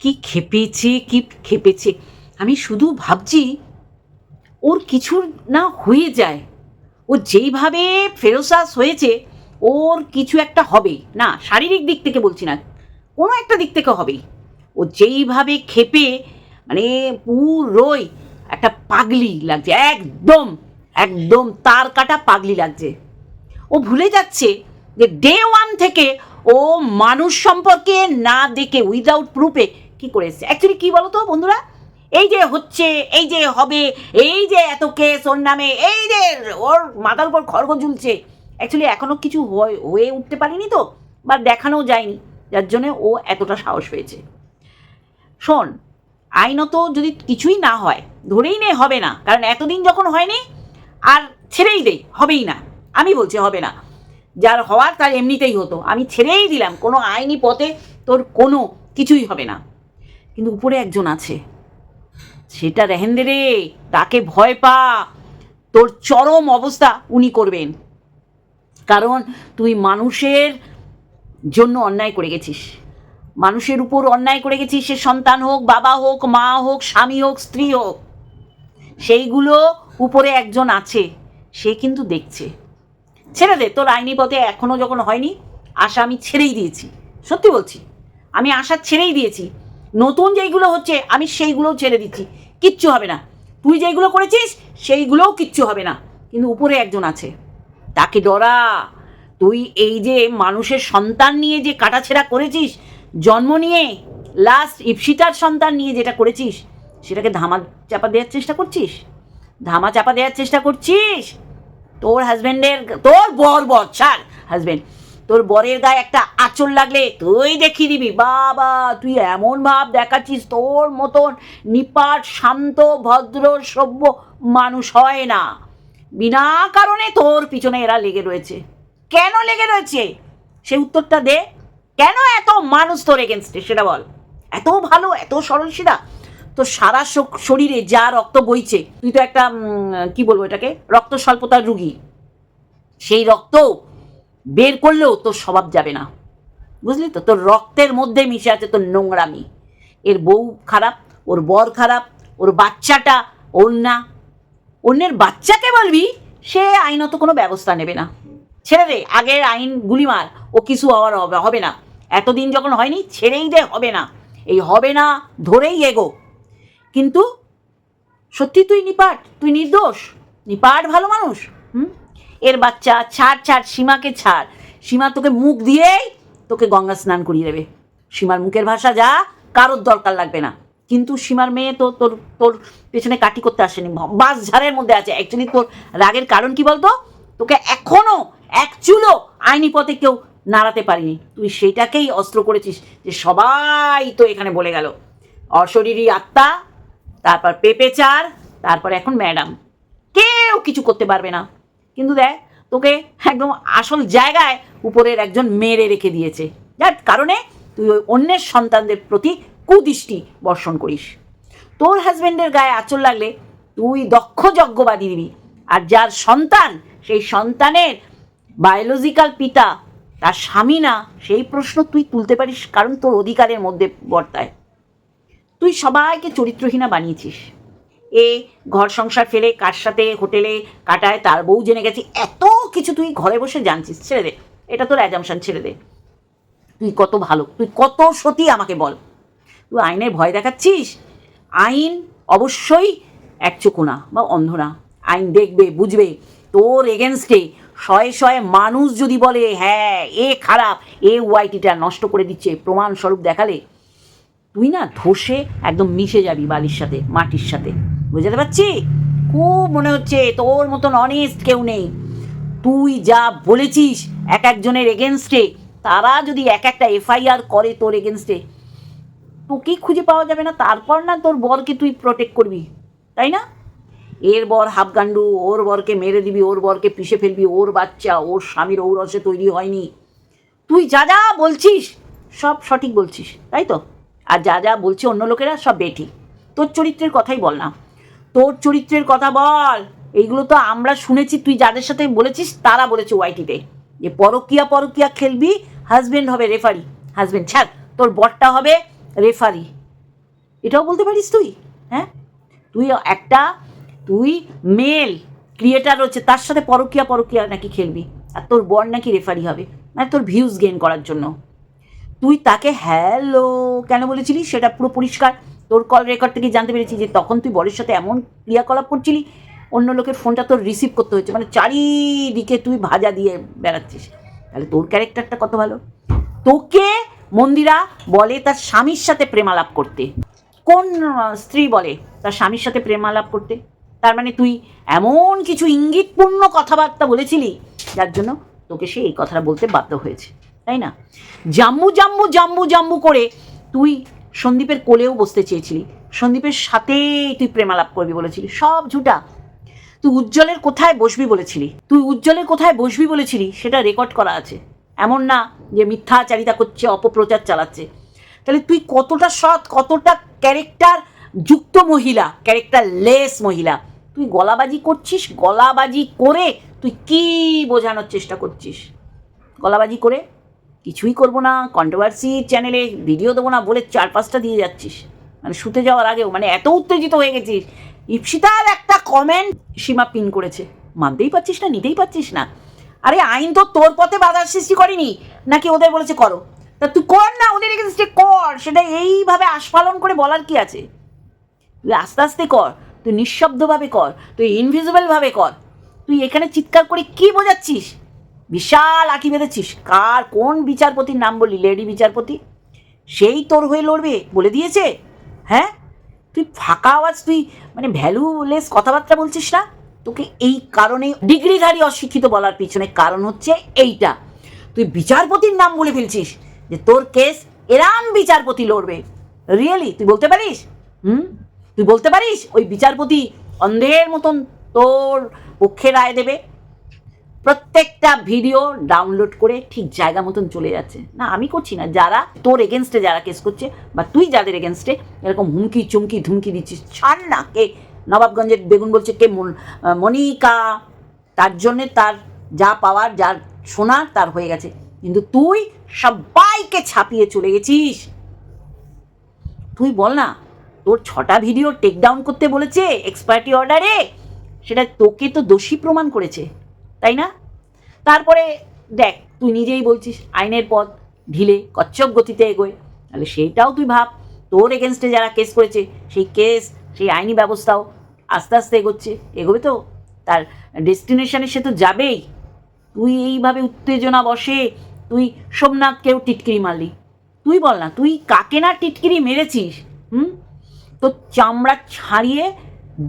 কি খেপেছে কি খেপেছে? আমি শুধু ভাবছি, ওর কিছু না হয়ে যায়। ও যেইভাবে ফেরোসাস হয়েছে, ওর কিছু একটা হবে। না, শারীরিক দিক থেকে বলছি না, কোনো একটা দিক থেকে হবেই। ও যেইভাবে খেপে মানে পুরোই একটা পাগলি লাগছে, একদম একদম তার কাটা পাগলি লাগছে। ও ভুলে যাচ্ছে যে ডে ওয়ান থেকে ও মানুষ সম্পর্কে না দেখে উইদাউট প্রুফে কি করে এসছে? অ্যাকচুয়ালি কি বলো তো বন্ধুরা? এই যে হচ্ছে, এই যে হবে, এই যে এত কেস ওর নামে, এই যে ওর মাথার উপর খড়গ ঝুলছে। অ্যাকচুয়ালি এখনও কিছু হয়ে উঠতে পারিনি তো, বা দেখানোও যায়নি। যার জন্যে ও এতটা সাহস হয়েছে শোন, আইনত যদি কিছুই না হয়, ধরেই নে, হবে না। কারণ এতদিন যখন হয়নি, আর ছেড়েই দেই হবেই না। আমি বলছি হবে না। যার হওয়ার তার এমনিতেই হতো। আমি ছেড়েই দিলাম। কোনো আইনি পথে তোর কোনো কিছুই হবে না। কিন্তু উপরে একজন আছে। সেটা রেহেন্দে রে, তাকে ভয় পা। তোর চরম অবস্থা উনি করবেন। কারণ তুই মানুষের জন্য অন্যায় করে গেছিস। মানুষের উপর অন্যায় করে গেছিস, সে সন্তান হোক, বাবা হোক, মা হোক, স্বামী হোক, স্ত্রী হোক। সেইগুলো উপরে একজন আছে, সে কিন্তু দেখছে। ছেড়ে দে, তোর আইনি পথে এখনও যখন হয়নি, আশা আমি ছেড়েই দিয়েছি। সত্যি বলছি, আমি আশা ছেড়েই দিয়েছি। নতুন যেইগুলো হচ্ছে, আমি সেইগুলোও ছেড়ে দিচ্ছি। কিচ্ছু হবে না। তুই যেইগুলো করেছিস, সেইগুলোও কিচ্ছু হবে না। কিন্তু উপরে একজন আছে। তাকে ডরা। তুই এই যে মানুষের সন্তান নিয়ে যে কাটাছেড়া করেছিস, জন্ম নিয়ে লাস্ট ইপসিতার সন্তান নিয়ে যেটা করেছিস, সেটাকে ধামা চাপা দেওয়ার চেষ্টা করছিস? ধামা চাপা দেওয়ার চেষ্টা করছিস? তোর হাজব্যান্ডের তোর বর বর ছাড় হাজব্যান্ড তোর বরের গায়ে একটা আঁচল লাগলে তুই দেখিয়ে দিবি। বাবা, তুই এমন ভাব দেখাচ্ছিস, তোর মতন নিপাট, শান্ত, ভদ্র, সভ্য মানুষ হয় না। বিনা কারণে তোর পিছনে এরা লেগে রয়েছে। কেন লেগে রয়েছে? সে উত্তরটা দে। কেন এত মানুষ তোর এগেনস্টে সেটা বল। এত ভালো, এত সরল সেটা। তোর সারা শরীরে যা রক্ত বইছে, তুই তো একটা কি বলব এটাকে? রক্ত স্বল্পতার রুগী। সেই রক্ত বের করলেও তোর স্বভাব যাবে না। বুঝলি তো? তোর রক্তের মধ্যে মিশে আছে তোর নোংরামি। এর বউ খারাপ, ওর বর খারাপ, ওর বাচ্চাটা ওর না অন্যের বাচ্চাকে বলবি, সে আইনত কোনো ব্যবস্থা নেবে না। ছেড়ে দে, আগের আইন গুলি মার, ও কিছু হওয়ার হবে হবে না। এতদিন যখন হয়নি, ছেড়েই দে, হবে না। এই হবে না ধরেই এগো। কিন্তু সত্যি তুই নিপাট, তুই নির্দোষ, নিপাট ভালো মানুষ, হুম? এর বাচ্চা, ছাড় ছাড়, সীমাকে ছাড়। সীমা তোকে মুখ দিয়েই তোকে গঙ্গা স্নান করিয়ে দেবে। সীমার মুখের ভাষা যা, কারোর দরকার লাগবে না। কিন্তু সীমার মেয়ে তো তোর তোর পেছনে কাটি করতে আসেনি। বাস ঝাড়ের মধ্যে আছে। অ্যাকচুয়ালি তোর রাগের কারণ কি বলতো? তোকে এখনও এক চুলো আইনি পথে কেউ নাড়াতে পারিনি। তুই সেইটাকেই অস্ত্র করেছিস যে সবাই তো এখানে বলে গেল। অশরীরী আত্মা, তারপর পেঁপে চার, তারপর এখন ম্যাডাম। কেউ কিছু করতে পারবে না। কিন্তু দেখ, তোকে একদম আসল জায়গায় উপরের একজন মেরে রেখে দিয়েছে। যার কারণে তুই ওই অন্যের সন্তানদের প্রতি কুদৃষ্টি বর্ষণ করিস। তোর হাজব্যান্ডের গায়ে আঁচল লাগলে তুই দক্ষ যজ্ঞবাদী দিবি। আর যার সন্তান, সেই সন্তানের বায়োলজিক্যাল পিতা, তার স্বামী না, সেই প্রশ্ন তুই তুলতে পারিস কারণ তোর অধিকারের মধ্যে বর্তায়। তুই সবাইকে চরিত্রহীনা বানিয়েছিস। এ ঘর সংসার ফেলে, কার সাথে হোটেলে কাটায়, তার বউ জেনে গেছে, এত কিছু তুই ঘরে বসে জানছিস, ছেড়ে দে। এটা তোর অ্যাজামশান ছেড়ে দে। তুই কত ভালো, তুই কত সতী আমাকে বল। তুই আইনের ভয় দেখাচ্ছিস? আইন অবশ্যই এক চোখুনা বা অন্ধনা। আইন দেখবে, বুঝবে। তোর এগেনস্টে শয়ে শয়ে মানুষ যদি বলে হ্যাঁ এ খারাপ, এ ওয়াইটিটা নষ্ট করে দিচ্ছে, প্রমাণস্বরূপ দেখালে, তুই না ধসে একদম মিশে যাবি বালির সাথে, মাটির সাথে। বুঝতে পারছি? খুব মনে হচ্ছে তোর মতন অনেস্ট কেউ নেই। তুই যা বলেছিস এক একজনের এগেনস্টে তারা যদি এক একটা এফআইআর করে তোর এগেনস্টে তোকেই খুঁজে পাওয়া যাবে না, তারপর না তোর বরকে তুই প্রোটেক্ট করবি, তাই না? এর বর হাফগান্ডু ওর বরকে মেরে দিবি, ওর বরকে পিষে ফেলবি, ওর বাচ্চা, ওর স্বামীর ঔরসে তৈরি হয়নি। তুই যা যা বলছিস, সব সঠিক বলছিস, তাই তো? আর যা যা বলছে অন্য লোকেরা, সব বেঠিক তোর চরিত্রের কথাই বল না। তোর চরিত্রের কথা বল। এইগুলো তো আমরা শুনেছি, তুই যাদের সাথে বলেছিস তারা বলেছে ওয়াইটিতে যে পরকিয়া পরকিয়া খেলবি হাজবেন্ড হবে রেফারি হাজবেন্ড ছাড়, তোর বরটা হবে রেফারি এটাও বলতে পারিস তুই? হ্যাঁ? তুই একটা, তুই মেল ক্রিয়েটার রয়েছে তার সাথে পরকিয়া পরকিয়া নাকি খেলবি। আর তোর বর নাকি রেফারি হবে। মানে তোর ভিউজ গেইন করার জন্য। তুই তাকে হ্যালো কেন বলেছিলি? সেটা পুরো পরিষ্কার। তোর কল রেকর্ড থেকে জানতে পেরেছি যে তখন তুই বরের সাথে এমন ক্রিয়াকলাপ করছিলি, অন্য লোকের ফোনটা তোর রিসিভ করতে হচ্ছে মানে চারিদিকে তুই ভাজা দিয়ে বেড়াচ্ছিস। তাহলে তোর ক্যারেক্টারটা কত ভালো? তোকে মন্দিরা বলে তার স্বামীর সাথে প্রেমালাপ করতে। কোন স্ত্রী বলে তার স্বামীর সাথে প্রেমালাপ করতে? তার মানে তুই এমন কিছু ইঙ্গিতপূর্ণ কথাবার্তা বলেছিলি, যার জন্য তোকে সে এই কথাটা বলতে বাধ্য হয়েছে। তাই না? জাম্মু জাম্মু জাম্মু জাম্মু করে তুই সন্দীপের কোলেও বসতে চেয়েছিলি। সন্দীপের সাথেই তুই প্রেমালাপ করবি বলেছিলি। সব ঝুটা। তুই উজ্জ্বলের কোথায় বসবি বলেছিলি? তুই উজ্জ্বলের কোথায় বসবি বলেছিলি, সেটা রেকর্ড করা আছে। এমন না যে মিথ্যাচারিতা করছে, অপপ্রচার চালাচ্ছে। তাহলে তুই কতটা সৎ, কতটা ক্যারেক্টার যুক্ত মহিলা ক্যারেক্টার লেস মহিলা। তুই গলাবাজি করছিস, গলাবাজি করে তুই কি বোঝানোর চেষ্টা করছিস? গলাবাজি করে কিছুই করব না কন্ট্রোভার্সি চ্যানেলে ভিডিও দেবো না বলে চার পাঁচটা দিয়ে যাচ্ছিস। মানে শুতে যাওয়ার আগেও মানে এত উত্তেজিত হয়ে গেছিস। ইপসিতার একটা কমেন্ট সীমা পিন করেছে। মানতেই পারছিস না, নিতেই পারছিস না। আরে আইন তো তোর পথে বাধার সৃষ্টি করেনি, নাকি ওদের বলেছে করো? তা তুই কর না, ওদের এগেনস্টে কর। সেটা এইভাবে আস্ফালন করে বলার কি আছে? তুই আস্তে আস্তে কর, তুই নিঃশব্দভাবে কর, তুই ইনভিজিবলভাবে কর। তুই এখানে চিৎকার করে কি বোঝাচ্ছিস? বিশাল আঁকি বেঁধেছিস। কার কোন বিচারপতির নাম বললি? লেডি বিচারপতি? সেই তোর হয়ে লড়বে, বলে দিয়েছে। হ্যাঁ? তুই ফাঁকা আওয়াজ, তুই মানে ভ্যালুলেস কথাবার্তা বলছিস না? তোকে এই কারণে ডিগ্রিধারী অশিক্ষিত বলার পিছনে কারণ হচ্ছে এইটা। তুই বিচারপতির নাম বলে ফেলছিস যে তোর কেস এরাম বিচারপতি লড়বে। রিয়েলি তুই বলতে পারিস? হুম? তুই বলতে পারিস? ওই বিচারপতি অন্ধের মতন তোর পক্ষে রায় দেবে। প্রত্যেকটা ভিডিও ডাউনলোড করে ঠিক জায়গা মতন চলে যাচ্ছে। না, আমি করছি না। যারা তোর এগেনস্টে যারা কেস করছে বা তুই যাদের এগেনস্টে এরকম হুমকি, চুমকি, ধুমকি দিচ্ছিস, ছাড় না কে। নবাবগঞ্জের বেগুন বলছে কে মন- মনিকা। তার জন্যে তার যা পাওয়ার যার শোনার তার হয়ে গেছে। কিন্তু তুই সবাইকে ছাপিয়ে চলে গেছিস। তুই বল না, তোর ছটা ভিডিও টেক ডাউন করতে বলেছে এক্সপার্টি অর্ডারে সেটা তোকে তো দোষী প্রমাণ করেছে। তাই না? তারপরে দেখ, তুই নিজেই বলছিস, আইনের পথ ঢিলে কচ্ছপ গতিতে এগোয়। তাহলে সেইটাও তুই ভাব, তোর এগেনস্টে যারা কেস করেছে, সেই কেস সেই আইনি ব্যবস্থাও আস্তে আস্তে এগোচ্ছে। এগোবে তো? তার ডেস্টিনেশনে সে তো যাবেই। তুই এইভাবে উত্তেজনা বসে তুই সোমনাথকেও টিটকিরি মারলি। তুই বল না, তুই কাকে না টিটকিরি মেরেছিস, হুম? তো চামড়া ছাড়িয়ে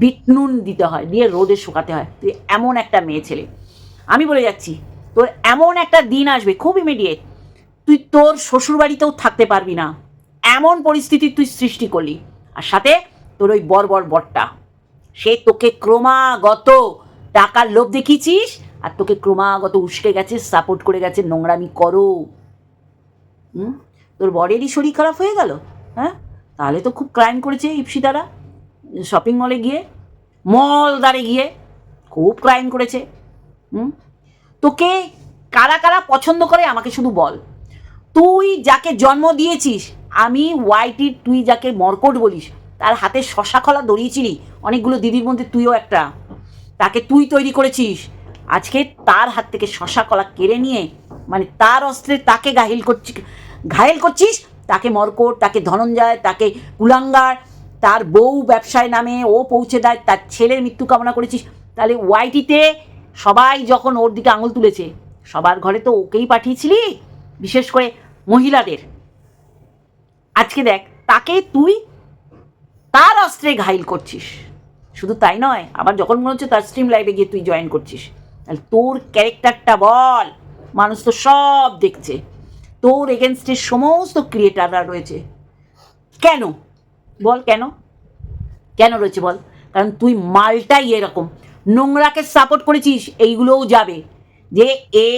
বিটনুন দিতে হয়, দিয়ে রোদে শুকাতে হয়। তুই এমন একটা মেয়ে ছেলে। আমি বলে যাচ্ছি, তোর এমন একটা দিন আসবে, খুব ইমিডিয়েট তুই তোর শ্বশুরবাড়িতেও থাকতে পারবি না। এমন পরিস্থিতি তুই সৃষ্টি করলি। আর সাথে তোর ওই বর্বর বরটা, সে তোকে ক্রমাগত টাকার লোভ দেখিয়েছিস, আর তোকে ক্রমাগত উস্কে গেছে সাপোর্ট করে গেছে, নোংরামি করো। হুম? তোর বরেরই শরীর খারাপ হয়ে গেল? হ্যাঁ? তাহলে তো খুব ক্রাইম করেছে ইপসিতারা শপিং মলে গিয়ে মল মলদারে গিয়ে খুব ক্রাইম করেছে। হুম? তোকে কারা কারা পছন্দ করে আমাকে শুধু বল। তুই যাকে জন্ম দিয়েছিস, আমি ওয়াইটির তুই যাকে মর্কট বলিস, তার হাতে শশা খলা দড়িয়েছিলি, অনেকগুলো দিদির মধ্যে তুইও একটা। তাকে তুই তৈরি করেছিস, আজকে তার হাত থেকে শশা কলা কেড়ে নিয়ে মানে তার অস্ত্রে তাকে গাহিল করছি, ঘায়েল করছিস, তাকে মর্কট, তাকে ধনঞ্জয়, তাকে কুলাঙ্গার, তার বউ ব্যবসায় নামে ও পৌঁছে দেয়, তার ছেলের মৃত্যু কামনা করেছিস, তাহলে ওয়াইটিতে সবাই যখন ওর দিকে আঙুল তুলেছে, সবার ঘরে তো ওকেই পাঠিয়েছিলি, বিশেষ করে মহিলাদের। আজকে দেখ, তাকে তুই তার অস্ত্রে ঘাইল করছিস। শুধু তাই নয়, আবার যখন মনে হচ্ছে তার স্ট্রিম লাইভে গিয়ে তুই জয়েন করছিস। তাহলে তোর ক্যারেক্টারটা বল, মানুষ তো সব দেখছে। তোর এগেনস্টের সমস্ত ক্রিয়েটাররা রয়েছে। কেন? বল কেন? কেন রয়েছে বল? কারণ তুই মালটাই এরকম। নোংরাকে সাপোর্ট করেছিস, এইগুলোও যাবে। যে এ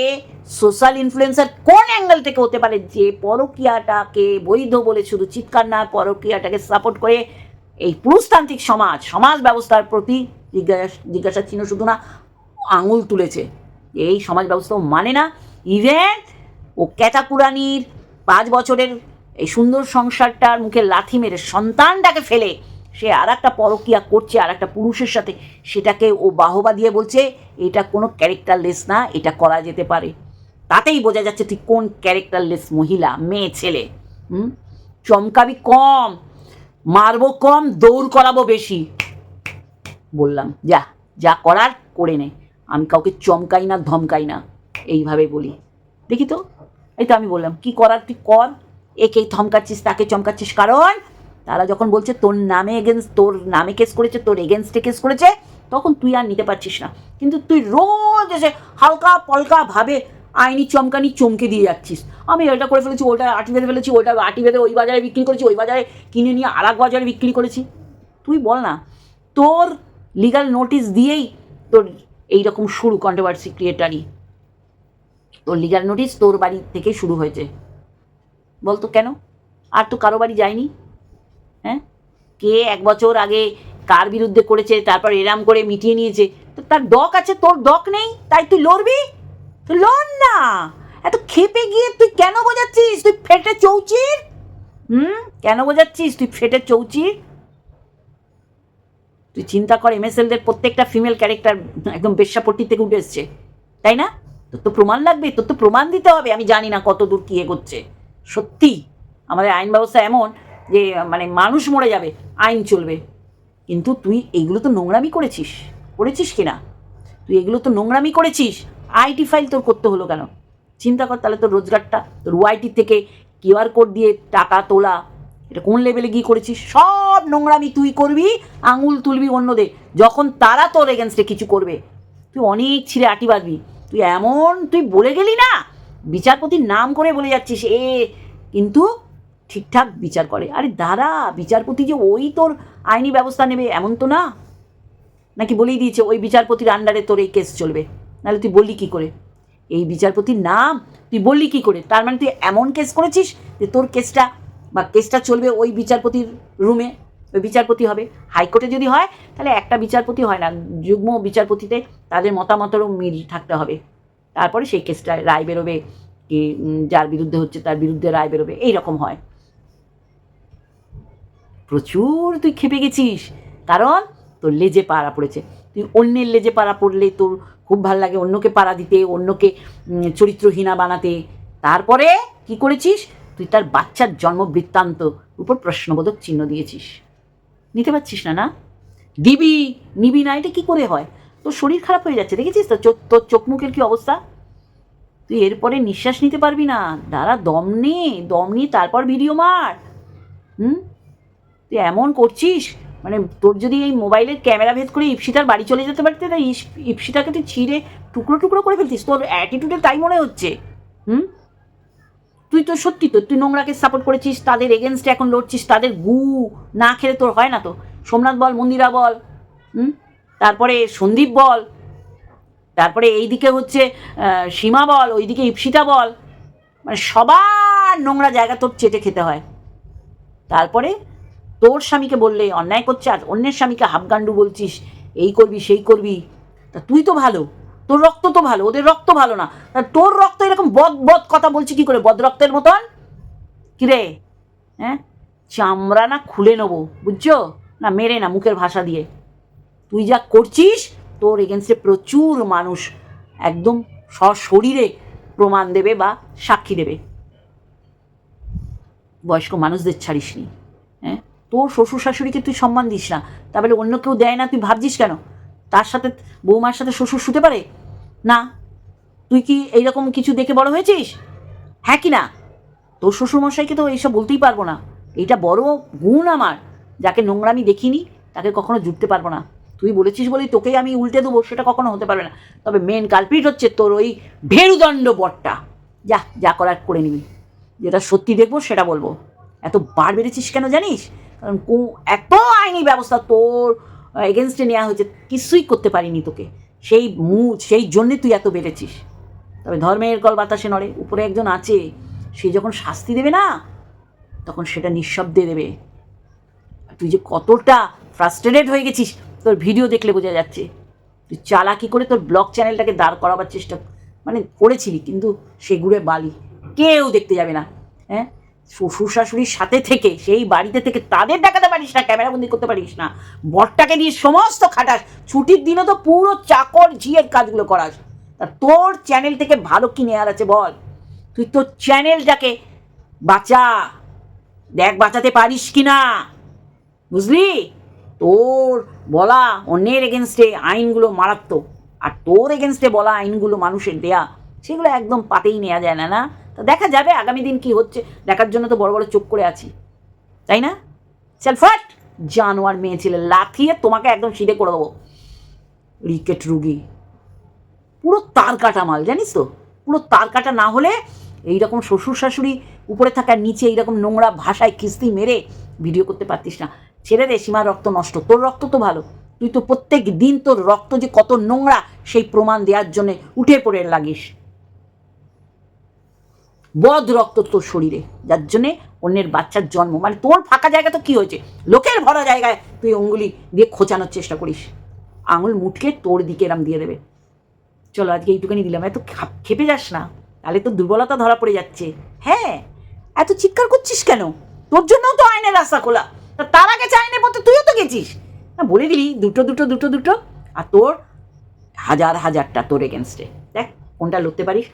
সোশ্যাল ইনফ্লুয়েন্সার কোন অ্যাঙ্গেল থেকে হতে পারে, যে পরকীয়াটাকে বৈধ বলে শুধু চিৎকার না, পরকীয়াটাকে সাপোর্ট করে এই পুরুষতান্ত্রিক সমাজ সমাজ ব্যবস্থার প্রতি জিজ্ঞাসা জিজ্ঞাসা চিহ্ন শুধু না, আঙুল তুলেছে। এই সমাজ ব্যবস্থা মানে না। ইভেন ও ক্যাটাকুরানির পাঁচ বছরের এই সুন্দর সংসারটার মুখে লাথি মেরে সন্তানটাকে ফেলে সে আর একটা পরকিয়া করছে আর একটা পুরুষের সাথে। সেটাকে ও বাহবা দিয়ে বলছে, এটা কোনো ক্যারেক্টারলেস না, এটা করা যেতে পারে। তাতেই বোঝা যাচ্ছে তুই কোন ক্যারেক্টারলেস মহিলা, মেয়ে, ছেলে। হুম? চমকাবি কম, মারবো কম, দৌড় করাবো বেশি। বললাম, যা যা করার, করে নে। আমি কাউকে চমকাই না, ধমকাই না। এইভাবে বলি। দেখি তো? এই তো আমি বললাম, কি করার তুই কর একে ধমকাচ্ছিস, তাকে চমকাচ্ছিস কারণ তারা যখন বলছে তোর নামে এগেনস্ট তোর নামে কেস করেছে, তোর এগেনস্টে কেস করেছে, তখন তুই আর নিতে পারছিস না। কিন্তু তুই রোজ এসে হালকা পলকা ভাবে আইনি চমকানি চমকে দিয়ে যাচ্ছিস। আমি এটা করে ফেলেছি, ওটা আটি বেঁধে ফেলেছি, ওটা আটি বেঁধে ওই বাজারে বিক্রি করেছি, ওই বাজারে কিনে নিয়ে আর বাজারে বিক্রি করেছি। তুই বল না, তোর লিগাল নোটিশ দিয়েই তোর এইরকম শুরু কন্ট্রোভার্সি ক্রিয়েটারই তোর লিগাল নোটিশ তোর বাড়ি থেকে শুরু হয়েছে। বলতো কেন? আর তো কারও বাড়ি যায়নি। হ্যাঁ? কে এক বছর আগে কার বিরুদ্ধে করেছে, তারপর এরাম করে মিটিয়ে নিয়েছে? তো তার ডক আছে, তোর ডক নেই? তাই তুই লড়বি? তুই লড় না! এত খেপে গিয়ে তুই কেন বোঝাচ্ছিস? তুই ফেটে চৌচির? হুম? কেন বোঝাচ্ছিস? তুই ফেটে চৌচির? তুই চিন্তা কর এমএসএলদের প্রত্যেকটা ফিমেল ক্যারেক্টার একদম বেশ্যাপট্টি থেকে উঠে এসছে। তাই না? তোর তো প্রমাণ লাগবে, তোর তো প্রমাণ দিতে হবে। আমি জানি না কত দূর কী এগোচ্ছে। সত্যি, আমাদের আইন ব্যবস্থা এমন যে মানে মানুষ মরে যাবে, আইন চলবে। কিন্তু তুই এইগুলো তো নোংরামি করেছিস। করেছিস কি না? তুই এগুলো তো নোংরামি করেছিস। আইটি ফাইল তোর করতে হলো কেন? চিন্তা কর তাহলে তোর রোজগারটা, তোর ওয়াইটি থেকে কিউআর কোড দিয়ে টাকা তোলা, এটা কোন লেভেলে গিয়ে করেছিস? সব নোংরামি তুই করবি, আঙুল তুলবি অন্যদের। যখন তারা তোর এগেনস্টে কিছু করবে, তুই অনেক ছিঁড়ে আটি বাঁধবি। তুই এমন, তুই বলে গেলি না? বিচারপতির নাম করে বলে যাচ্ছিস, এ, কিন্তু ঠিকঠাক বিচার করে। আরে দাঁড়া, বিচারপতি যে ওই তোর আইনি ব্যবস্থা নেবে, এমন তো না। নাকি বলেই দিয়েছে, ওই বিচারপতির আন্ডারে তোর এই কেস চলবে। নাহলে তুই বললি কি করে? এই বিচারপতির নাম তুই বললি কি করে? তার মানে তুই এমন কেস করেছিস যে তোর কেসটা বা কেসটা চলবে ওই বিচারপতির রুমে ওই বিচারপতি হবে। হাইকোর্টে যদি হয়, তাহলে একটা বিচারপতি হয় না। যুগ্ম বিচারপতিতে তাদের মতামতেরও মিল থাকতে হবে। তারপরে সেই কেসটা রায় বেরোবে, কি যার বিরুদ্ধে হচ্ছে তার বিরুদ্ধে রায় বেরোবে। এইরকম হয়। প্রচুর তুই খেপে গেছিস। কারণ তোর লেজে পাড়া পড়েছে। তুই অন্যের লেজে পাড়া পড়লে তোর খুব ভালো লাগে অন্যকে পাড়া দিতে, অন্যকে চরিত্রহীনা বানাতে। তারপরে কি করেছিস? তুই তার বাচ্চার জন্ম বৃত্তান্ত উপর প্রশ্নবোধক চিহ্ন দিয়েছিস। নিতে পারছিস না না? দিবি নিবি না, এটা কী করে হয়? তোর শরীর খারাপ হয়ে যাচ্ছে, দেখেছিস তো? চোখ, তোর চোখ মুখের কি অবস্থা? তুই এরপরে নিঃশ্বাস নিতে পারবি না। দাঁড়া, দম নে, দম নিয়ে তারপর ভিডিও মার। হুম? তুই এমন করছিস? মানে তোর যদি এই মোবাইলের ক্যামেরা ভেদ করে ইপসিতার বাড়ি চলে যেতে পারতে, তাই ইপসিতাকে তুই ছিঁড়ে টুকরো টুকরো করে ফেলতিস। তোর অ্যাটিটিউডে তাই মনে হচ্ছে। হুম? তুই তো সত্যি তো, তুই নোংরাকে সাপোর্ট করেছিস, তাদের এগেনস্টে এখন লড়ছিস, তাদের গু না খেলে তোর হয় না তো। সোমনাথ বল, মন্দিরা বল, হুম? তারপরে সন্দীপ বল, তারপরে এইদিকে হচ্ছে সীমা বল, ওইদিকে ইপসিতা বল। মানে সবার নোংরা জায়গা তোর চেটে খেতে হয়। তারপরে তোর স্বামীকে বললে, অন্যায় করছে, আর অন্যের স্বামীকে হাফগান্ডু বলছিস, এই করবি, সেই করবি, তা তুই তো ভালো, তোর রক্ত তো ভালো, ওদের রক্ত ভালো না, তা তোর রক্ত এরকম বদ বদ কথা বলছি কি করে, বদ রক্তের মতন? কিরে? হ্যাঁ? চামড়া না খুলে নেব, বুঝছ? না, মেরে না, মুখের ভাষা দিয়ে। তুই যা করছিস, তোর এগেনস্টে প্রচুর মানুষ একদম সশরীরে প্রমাণ দেবে বা সাক্ষী দেবে। বয়স্ক মানুষদের ছাড়িস নি তোর শ্বশুর শাশুড়িকে তুই সম্মান দিস না। তা বলে অন্য কেউ দেয় না, তুই ভাবছিস কেন? তার সাথে বৌমার সাথে শ্বশুর শুতে পারে? না। তুই কি এইরকম কিছু দেখে বড় হয়েছিস? হ্যাঁ কি না? তোর শ্বশুরমশাইকে তো এইসব বলতেই পারব না। এইটা বড় গুণ আমার। যাকে নোংরামি দেখিনি, তাকে কখনো জুটতে পারব না। তুই বলেছিস বলেই তোকেই আমি উল্টে দেবো, সেটা কখনো হতে পারবে না। তবে মেন কালপিট হচ্ছে তোর ওই ভেরুদণ্ড বটটা যা যা করার করে নিবি। যেটা সত্যি দেখব, সেটা বলব। এত বার বেড়েছিস কেন জানিস? কারণ কো- এত আইনি ব্যবস্থা তোর এগেনস্টে নেওয়া হয়েছে, কিছুই করতে পারিনি তোকে। সেই মু, সেই জন্যে তুই এত বেড়েছিস। তবে ধর্মের কল বাতাসে নড়ে, উপরে একজন আছে, সে যখন শাস্তি দেবে না, তখন সেটা নিঃশব্দে দেবে। তুই যে কতটা ফ্রাস্ট্রেটেড হয়ে গেছিস, তোর ভিডিও দেখলে বোঝা যাচ্ছে। তুই চালাকি করে তোর ব্লগ চ্যানেলটাকে দাঁড় করাবার চেষ্টা মানে করেছিলি, কিন্তু সেগুড়ে বালি। কেউ দেখতে যাবে না হ্যাঁ? শ্বশুর শাশুড়ির সাথে থেকে, সেই বাড়িতে থেকে তাদের দেখাতে পারিস না ক্যামেরা বন্দি করতে পারিস না। বরটাকে দিয়ে সমস্ত খাটাস। ছুটির দিনও তো পুরো চাকর ঝিয়ের কাজগুলো করাস। তা তোর চ্যানেল থেকে ভালো কি নেওয়ার আছে বল? তুই তোর চ্যানেলটাকে বাঁচা। দেখ, বাঁচাতে পারিস কি না? বুঝলি? তোর বলা অন্যের এগেনস্টে আইনগুলো মারাত্মক। আর তোর এগেনস্টে বলা আইনগুলো মানুষের দেয়া। সেগুলো একদম পাতেই নেওয়া যায় না না? তো দেখা যাবে আগামী দিন কি হচ্ছে। দেখার জন্য তো বড় বড় চোখ করে আছি। তাই না? চল ফাট জানোয়ার মেয়ে ছেলে লাথিয়ে তোমাকে একদম সিধে করে দেবো। রিকেট রুগী। পুরো তার কাটা মাল, জানিস তো? পুরো তার কাটা না হলে এইরকম শ্বশুর শাশুড়ি উপরে থাকা নিচে এইরকম নোংরা ভাষায় কিস্তি মেরে ভিডিও করতে পারতিস না। ছেড়ে দে, সীমার রক্ত নষ্ট। তোর রক্ত তো ভালো। তুই তো প্রত্যেক দিন তোর রক্ত যে কত নোংরা, সেই প্রমাণ দেওয়ার জন্যে উঠে পড়ে লাগিস। বদ রক্ত তোর শরীরে। যার জন্যে অন্যের বাচ্চার জন্ম। মানে তোর ফাঁকা জায়গা তো কি হয়েছে? লোকের ভরা জায়গায় তুই অঙ্গুলি দিয়ে খোঁচানোর চেষ্টা করিস। আঙুল মুটকে তোর দিকে এরম দিয়ে দেবে। চলো, আজকে এইটুখানি দিলাম। এত খাপ- যাস না। তাহলে তো দুর্বলতা ধরা পড়ে যাচ্ছে। হ্যাঁ এত চিৎকার করছিস কেন? তোর জন্যও তো আইনের রাস্তা খোলা। তার আগে আইনের পথে তুইও তো গেছিস। না বলে দিলি, দুটো দুটো দুটো দুটো। আর তোর হাজার, হাজারটা তোর এগেনস্টে দেখ, কোনটা লড়তে পারিস।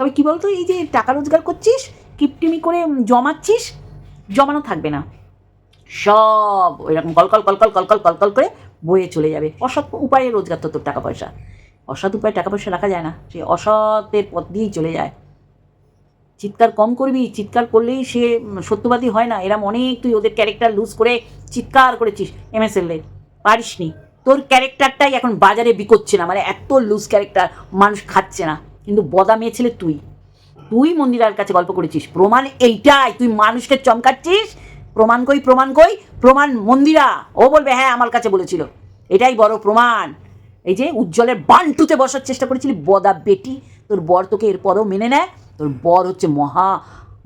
তবে কী বলতো, এই যে টাকা রোজগার করছিস, কিপটিমি করে জমাচ্ছিস, জমানো থাকবে না। সব ওইরকম কলকল কলকল কলকল কলকল করে বয়ে চলে যাবে। অসৎ উপায়ে রোজগার তো তোর টাকা পয়সা। অসৎ উপায়ে টাকা পয়সা রাখা যায় না, সে অসতের পথ দিয়েই চলে যায়। চিৎকার কম করবি, চিৎকার করলেই সে সত্যবাদী হয় না। এরম অনেক তুই ওদের ক্যারেক্টার লুজ করে চিৎকার করেছিস এমএসএল এর পারিসনি। তোর ক্যারেক্টারটাই এখন বাজারে বিকোচ্ছে না মানে এত লুজ ক্যারেক্টার মানুষ খাচ্ছে না। কিন্তু বদা মেয়ে ছেলে তুই। তুই মন্দিরার কাছে গল্প করেছিস। প্রমাণ এইটাই। তুই মানুষকে চমকাচ্ছিস। প্রমাণ কই প্রমাণ কই? প্রমাণ মন্দিরা। ও বলবে হ্যাঁ আমার কাছে বলেছিল। এটাই বড় প্রমাণ। এই যে উজ্জ্বলের বান্টুতে বসার চেষ্টা করেছিলি, বদা বেটি, তোর বর তোকে এরপরও মেনে নেয়। তোর বর হচ্ছে মহা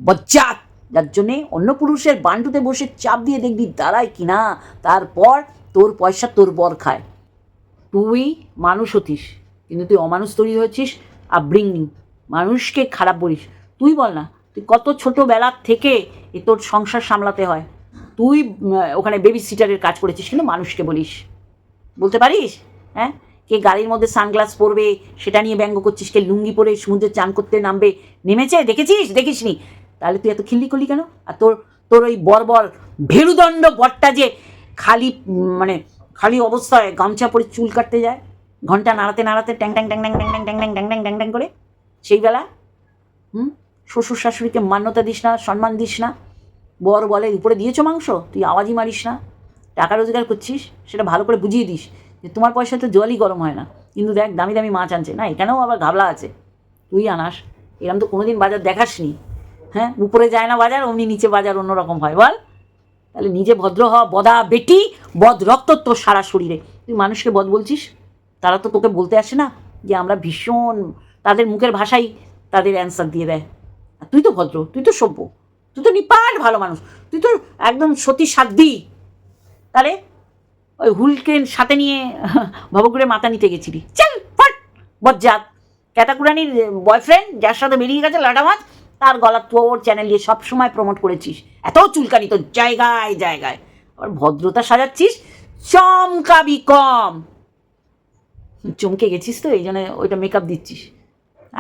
বজ্জাত। যার জন্যে অন্য পুরুষের বান্টুতে বসে চাপ দিয়ে দেখবি দাঁড়ায় কিনা। তারপর তোর পয়সা তোর বর খায়। তুই মানুষ হতিস, কিন্তু তুই অমানুষ তৈরি হয়েছিস। আপব্রিঙ্গিং মানুষকে খারাপ বলিস। তুই বল না, তুই কত ছোটোবেলার থেকে এ তোর সংসার সামলাতে হয়। তুই ওখানে বেবি সিটারের কাজ করেছিস কিন্তু মানুষকে বলিস। বলতে পারিস? হ্যাঁ? কে গাড়ির মধ্যে সানগ্লাস পরবে, সেটা নিয়ে ব্যঙ্গ করছিস, কে লুঙ্গি পরে সমুদ্রে চান করতে নামবে, নেমেছে? দেখেছিস? দেখিসনি? তাহলে তুই এত খিল্লি করলি কেন? আর তোর তোর ওই বর্বর ভেরুদণ্ড বরটা যে খালি মানে খালি অবস্থায় গামছা পরে চুল কাটতে যায়? ঘণ্টা নাড়াতে নাড়াতে ট্যাং ট্যাং ট্যাং ট্যাং ট্যাং ট্যাং ট্যাং ট্যাং ট্যাং ট্যাং ট্যাং করে সেই বেলা, হুম? শ্বশুর শাশুড়িকে মান্যতা দিস না, সম্মান দিস না। বর বলে, উপরে দিয়েছ মাংস? তুই আওয়াজই মারিস না। টাকা রোজগার করছিস, সেটা ভালো করে বুঝিয়ে দিস যে তোমার পয়সা তো জলই গরম হয় না। কিন্তু দেখ, দামি দামি মাছ আনছে। না, এখানেও আবার ঘাবলা আছে। তুই আনাস। এরকম তো কোনোদিন বাজার দেখাসনি। হ্যাঁ উপরে যায় না বাজার, অমনি নিচে বাজার অন্যরকম হয়। বল। তাহলে নিজে ভদ্র হওয়া বদা বেটি, বদ রক্ত তোর সারা শরীরে। তুই মানুষকে বদ বলছিস? তারা তো তোকে বলতে আসে না যে আমরা ভীষণ, তাদের মুখের ভাষাই তাদের অ্যান্সার দিয়ে দেয়। আর তুই তো ভদ্র, তুই তো সভ্য, তুই তো নিপাট ভালো মানুষ, তুই তো একদম সতী সাধ্যি তাহলে ওই হুলকে সাথে নিয়ে ভবঘুরে মাথা নিতে গেছিলি। চল, ফট, বজ্জাত। ক্যাটাকুরানির বয়ফ্রেন্ড যার সাথে বেরিয়ে গেছে লাটা মাছ তার গলা তোর চ্যানেল দিয়ে সবসময় প্রমোট করেছিস। এত চুলকানি তোর জায়গায় জায়গায়। আবার ভদ্রতা সাজাচ্ছিস, চমকাবি কম। চমকে গেছিস তো এই জন্য ওইটা মেকআপ দিচ্ছিস।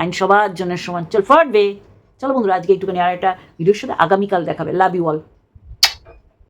আইন সবার জন্য সমান। চল ফটবে চলো বন্ধুরা, আজকে একটুখানি আর একটা ভিডিওর সাথে আগামীকাল দেখাবে। Love you all